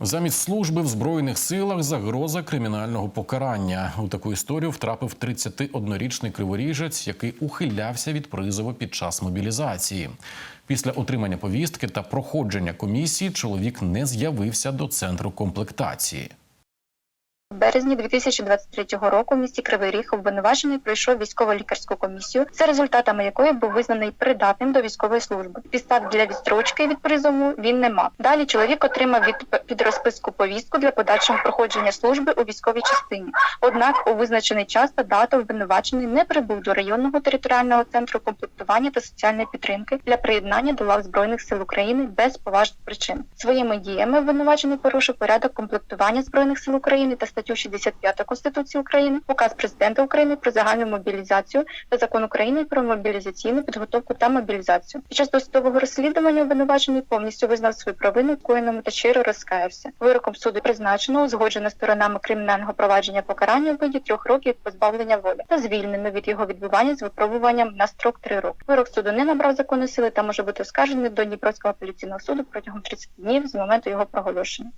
Замість служби в збройних силах загроза кримінального покарання. У таку історію втрапив 31-річний криворіжець, який ухилявся від призову під час мобілізації. Після отримання повістки та проходження комісії чоловік не з'явився до центру комплектації. В березні 2023 року в місті Кривий Ріг обвинувачений пройшов військово-лікарську комісію, за результатами якої був визнаний придатним до військової служби. Підстав для відстрочки від призову він не мав. Далі чоловік отримав від під розписку повістку для подальшого проходження служби у військовій частині. Однак у визначений час та дату обвинувачений не прибув до районного територіального центру комплектування та соціальної підтримки для приєднання до лав збройних сил України без поважних причин. Своїми діями обвинувачений порушив порядок комплектування збройних сил України та статтю 65 Конституції України, указ президента України про загальну мобілізацію та закон України про мобілізаційну підготовку та мобілізацію. Під час досудового розслідування обвинувачений повністю визнав свою провину коїному та щиро розкаявся. Вироком суду призначено узгоджено сторонами кримінального провадження покарання у виді трьох років позбавлення волі та звільнено від його відбування з випробуванням на строк три роки. Вирок суду не набрав законної сили та може бути оскаржений до Дніпровського апеляційного суду протягом 30 днів з моменту його проголошення.